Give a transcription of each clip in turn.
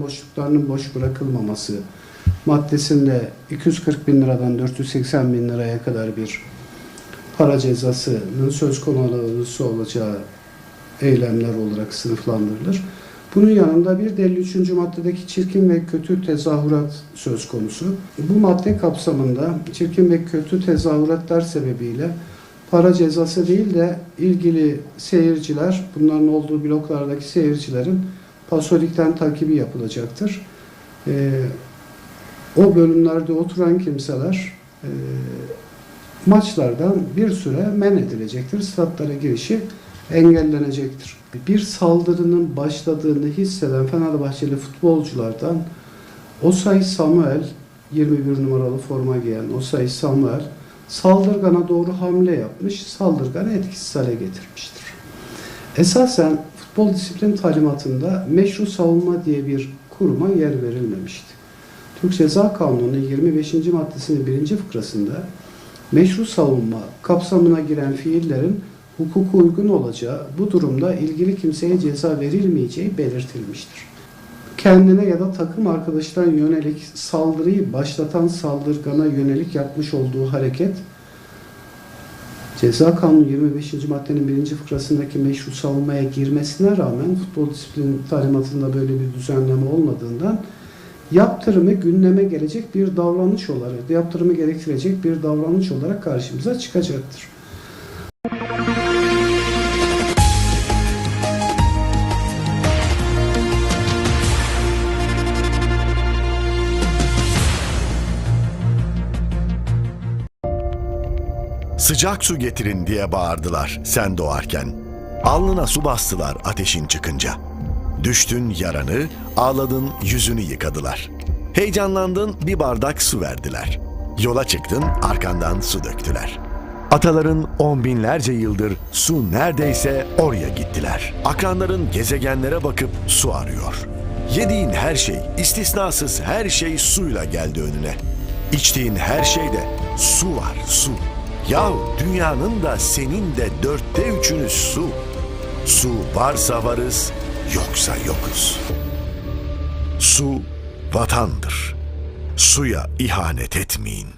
boşluklarının boş bırakılmaması maddesinde 240 bin liradan 480 bin liraya kadar bir para cezasının söz konusu olacağı eylemler olarak sınıflandırılır. Bunun yanında bir de 53. maddedeki çirkin ve kötü tezahürat söz konusu. Bu madde kapsamında çirkin ve kötü tezahüratlar sebebiyle para cezası değil de ilgili seyirciler, bunların olduğu bloklardaki seyircilerin pasolikten takibi yapılacaktır. Ee, o bölümlerde oturan kimseler e, maçlardan bir süre men edilecektir. Statlara girişi engellenecektir. Bir saldırının başladığını hisseden Fenerbahçeli futbolculardan Osay Samuel 21 numaralı forma giyen Osay Samuel saldırgana doğru hamle yapmış, saldırganı etkisiz hale getirmiştir. Esasen futbol disiplin talimatında meşru savunma diye bir kuruma yer verilmemişti. Türk Ceza Kanunu'nun 25. maddesinin birinci fıkrasında meşru savunma kapsamına giren fiillerin hukuka uygun olacağı, bu durumda ilgili kimseye ceza verilmeyeceği belirtilmiştir. Kendine ya da takım arkadaşına yönelik saldırıyı başlatan saldırgana yönelik yapmış olduğu hareket Ceza Kanunu 25. maddenin birinci fıkrasındaki meşru savunmaya girmesine rağmen futbol disiplin talimatında böyle bir düzenleme olmadığından yaptırımı gündeme gelecek bir davranış olarak, yaptırımı gerektirecek bir davranış olarak karşımıza çıkacaktır. Sıcak su getirin diye bağırdılar sen doğarken. Alnına su bastılar ateşin çıkınca. Düştün yaranı, ağladın yüzünü yıkadılar. Heyecanlandın bir bardak su verdiler. Yola çıktın arkandan su döktüler. Ataların on binlerce yıldır su neredeyse oraya gittiler. Akranların gezegenlere bakıp su arıyor. Yediğin her şey, istisnasız her şey suyla geldi önüne. İçtiğin her şeyde su var, su. Yahu dünyanın da senin de dörtte üçünü su. Su varsa varız, yoksa yokuz. Su vatandır. Suya ihanet etmeyin.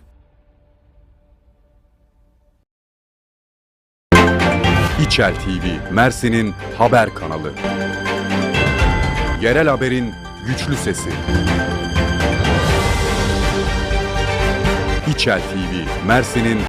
İçel TV, Mersin'in haber kanalı. Yerel haberin güçlü sesi. İçel TV, Mersin'in